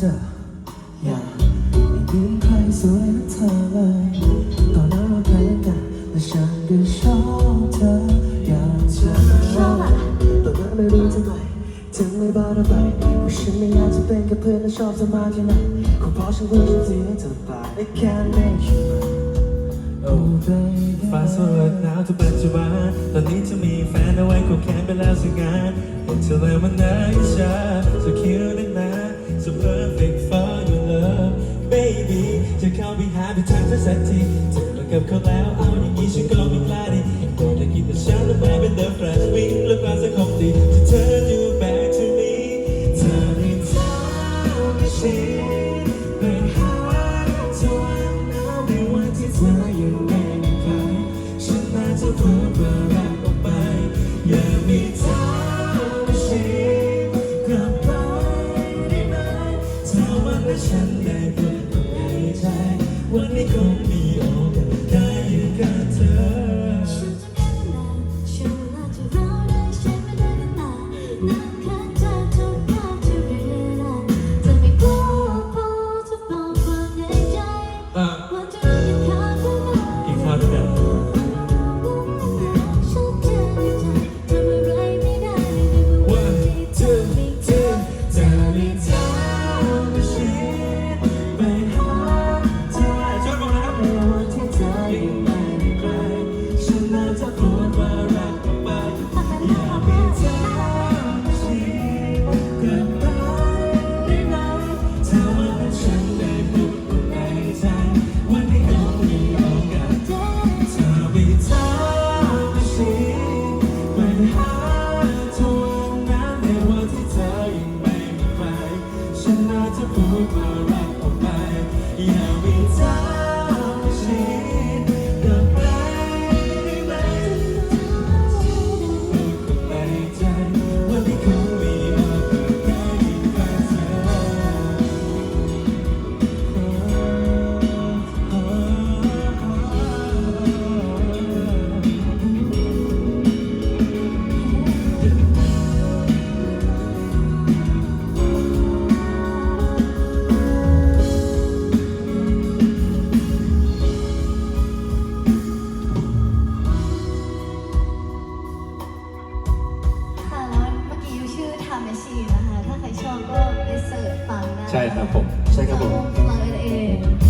จออย่าไม่มีใครสวยเหมือนเธอเลยตอนนั้นเราเคยกันแต่ฉันก็ชอบเธออยางเธอชอบอะตอนนั้นไม่รู้ทำไมถึงไม่บอกเธอไปว่าฉันไม่อยากจะเป็นแค่เพื่อนและชอบเธอมากแค่ไหนคงเพราะฉันเพื่อฉันที่เธอไป I can't make you mine oh baby Fast forward now ทุกปัจจุบันตอนนี้จะมีแฟนเอาไว้ควบแขนไปแล้วสักงานเห็นเธอแล้วมันน่าอิจฉา so cute นัก หนา so perfect for your love baby จะเข้าไปหาไปทางเธอสักทีเจอแล้วกับเขาแล้วเอาอย่างนี้ฉันก็ อว่า อ ถ้าใครชอบก็ไปเสิร์ชฟังได้ใช่ครับผม ใช่ครับผม เปิเอง